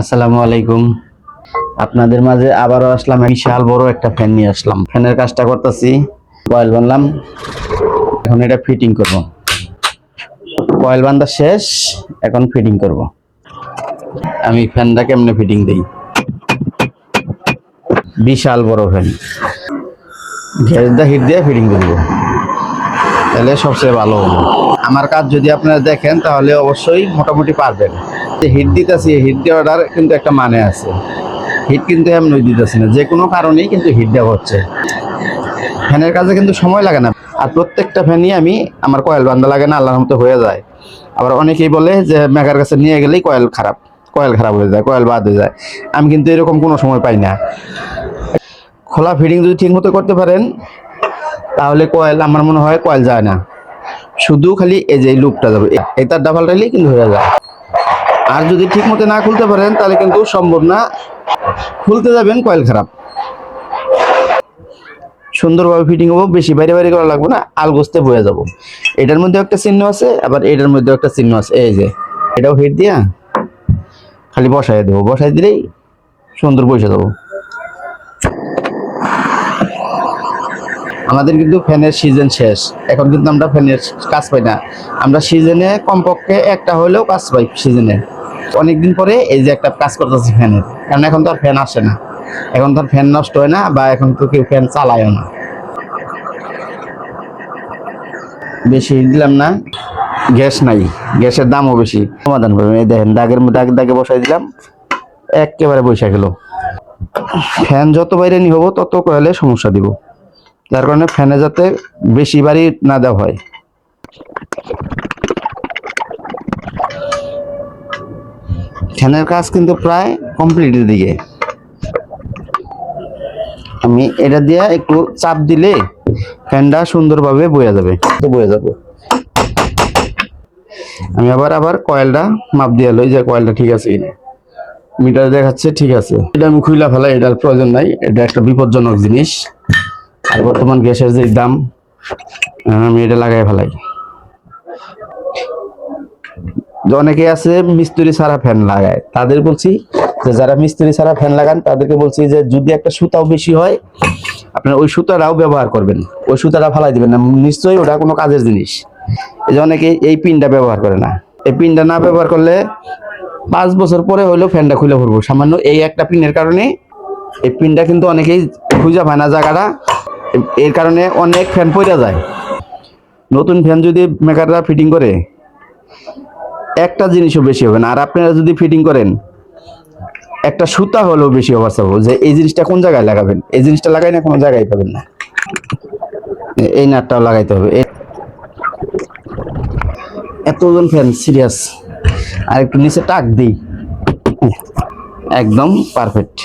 আসসালামু আলাইকুম। আপনাদের মাঝে আবারও আসলাম বিশাল বড় একটা ফ্যান নিয়ে আসলাম। ফ্যানের কাজটা করতেছি, কয়েল বানলাম। এখন এটা ফিটিং করব। কয়েল বান্ধা শেষ, এখন ফিটিং করব। আমি ফ্যানটা কেমনে ফিটিং দিই? বিশাল বড় ফ্যান দা হিট দিয়ে ফিটিং করব। তাহলে সবচেয়ে ভালো হবে। আমার কাজ যদি আপনারা দেখেন, তাহলে অবশ্যই মোটামুটি পারবেন। হিট দিতেছি হিট দেওয়াটার কিন্তু একটা মানে আছে। হিট কিন্তু এমনি দিতেছি না, যে কোনো কারণেই কিন্তু হিট দেওয়া হচ্ছে। ফ্যানের কাজে কিন্তু সময় লাগে না। আর প্রত্যেকটা ফ্যানই আমি আমার কয়েল বান্ধা লাগে না, আল্লাহর মতো হয়ে যায়। আবার অনেকেই বলে যে মেকার কাছে নিয়ে গেলেই কয়েল খারাপ কয়েল খারাপ হয়ে যায়, কয়েল বাদ হয়ে যায়। আমি কিন্তু এরকম কোনো সময় পাই না। খোলা ফিডিং যদি ঠিক মতো করতে পারেন, তাহলে কয়েল, আমার মনে হয় কয়েল যায় না। শুধু খালি এই যে লুপটা যাবে এই তার ডাবলটাইলেই কিন্তু হয়ে যায়। আর যদি ঠিক মতো না খুলতে পারেন, তাহলে কিন্তু সম্ভব না। খুলতে যাবেন, কয়েল খারাপ। সুন্দরভাবে ফিটিং হব, বেশি বাইরে বাইরে করা লাগবে না আলগোস্তে বয়ে যাব। এটার মধ্যে একটা চিহ্ন আছে, আবার এটার মধ্যে একটা চিহ্ন আছে। এই যে, এটাও হিট দিয়া, খালি বসাই দেবো। বসাই দিলেই সুন্দর বসে দেবো আমাদের কিন্তু ফ্যানের সিজন শেষ। এখন কিন্তু আমরা ফ্যানের কাজ পাই না। আমরা সিজনে কমপক্ষে একটা হলেও কাজ পাই সিজনে অনেকদিন পরে এই যে একটা কাজ করতেছি ফ্যানের কারণ এখন তো আর ফ্যান আসে না। এখন তো আর ফ্যান নষ্ট হয় না বা এখন তো কেউ ফ্যান চালায়ও না। বেশি দিলাম না, গ্যাস নাই। গ্যাসের দামও বেশি। সমাধান করবেন এই দেখেন, দাগের দাগ দাগে বসাই দিলাম। একেবারে বসে গেল ফ্যান যত বাইরে নি হব, তত কয়েলে সমস্যা দিব। যার কারণে ফ্যানে যাতে বেশি বাড়ি না দেওয়া হয়। ফ্যানের কাজ কিন্তু প্রায় কমপ্লিটের দিকে আমি এটা দিয়ে একটু চাপ দিলে ফ্যানটা সুন্দরভাবে বয়ে যাবে। তো বয়ে যাবে। আমি আবার আবার কয়েলটা মাপ দিয়ে লই যে কয়েলটা ঠিক আছে কিনা। মিটার দেখাচ্ছে ঠিক আছে। এটা আমি খুইলা ফেলাই এটার প্রয়োজন নাই। এটা একটা বিপজ্জনক জিনিস। আর বর্তমান গ্যাসের যে দাম আমি এটা লাগাই ফেলাই। অনেকে আছে মিস্ত্রি ছাড়া ফ্যান লাগায়। তাদের বলছি যে যারা মিস্ত্রি ছাড়া ফ্যান লাগান, তাদেরকে বলছি যে যদি একটা সুতাও বেশি হয়, আপনার ওই সুতাটাও ব্যবহার করবেন। ওই সুতাটা ফালাই দিবেন না। নিশ্চয়ই ওটা কোনো কাজের জিনিস। এই যে অনেকে এই পিনটা ব্যবহার করে না। এই পিনটা না ব্যবহার করলে পাঁচ বছর পরে হইলেও ফ্যানটা খুলে পড়ব। সামান্য এই একটা পিনের কারণে এই পিনটা কিন্তু অনেকেই খুঁজে পায় না জায়গাটা। এর কারণে অনেক ফ্যান পড়ে যায়। নতুন ফ্যান যদি মেকাররা ফিটিং করে একটা জিনিসও বেশি হবে না। আর আপনারা যদি ফিটিং করেন, একটা সুতা হলেও বেশি অবস্থা হবে। যে এই জিনিসটা কোন জায়গায় লাগাবেন? এই জিনিসটা লাগাই না, কোনো জায়গায় পাবেন না। এই নাটটাও লাগাইতে হবে। এতজন ফ্যান সিরিয়াস আর একটু নিচে টাক দিই। একদম পারফেক্ট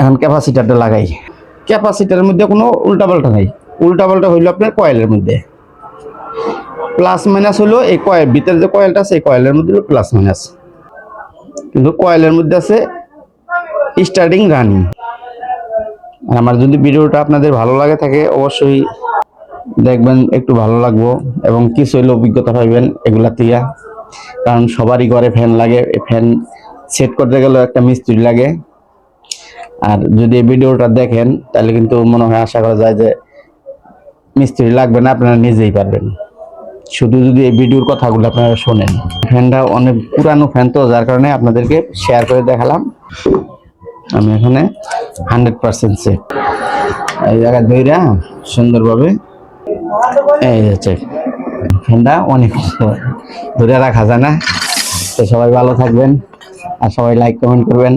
এখন ক্যাপাসিটারটা লাগাই। ক্যাপাসিটারের মধ্যে কোনো উল্টাপাল্টা নাই। উল্টাপাল্টা হইল আপনার কয়েলের মধ্যে। প্লাস মাইনাস হলো এই কয়েল ভিতরে যে কয়েলটা আছে, এই কয়েলের মধ্যে হলো প্লাস মাইনাস কিন্তু কয়েলের মধ্যে আছে স্টার্টিং রানিং আমার যদি ভিডিওটা আপনাদের ভালো লাগে থাকে, অবশ্যই দেখবেন, একটু ভালো লাগবো এবং কিছু হইলে অভিজ্ঞতা পাইবেন এগুলা দিয়া। কারণ সবারই ঘরে ফ্যান লাগে ফ্যান সেট করতে গেলেও একটা মিস্ত্রি লাগে। আর যদি ভিডিওটা দেখেন, তাহলে কিন্তু মনে হয় আশা করা যায় যে মিস্ত্রি লাগবে না, আপনারা নিজেই পারবেন। শুধু যদি এই ভিডিওর কথাগুলো আপনারা শোনেন। ফ্যানটা অনেক পুরানো ফ্যান তো, যার কারণে আপনাদেরকে শেয়ার করে দেখালাম। আমি এখানে হান্ড্রেড পার্সেন্ট সেফ এই জায়গায় ধইরা সুন্দরভাবে এই হচ্ছে ফ্যানটা অনেক ধরে রাখা যায় না। তো সবাই ভালো থাকবেন। আর সবাই লাইক কমেন্ট করবেন।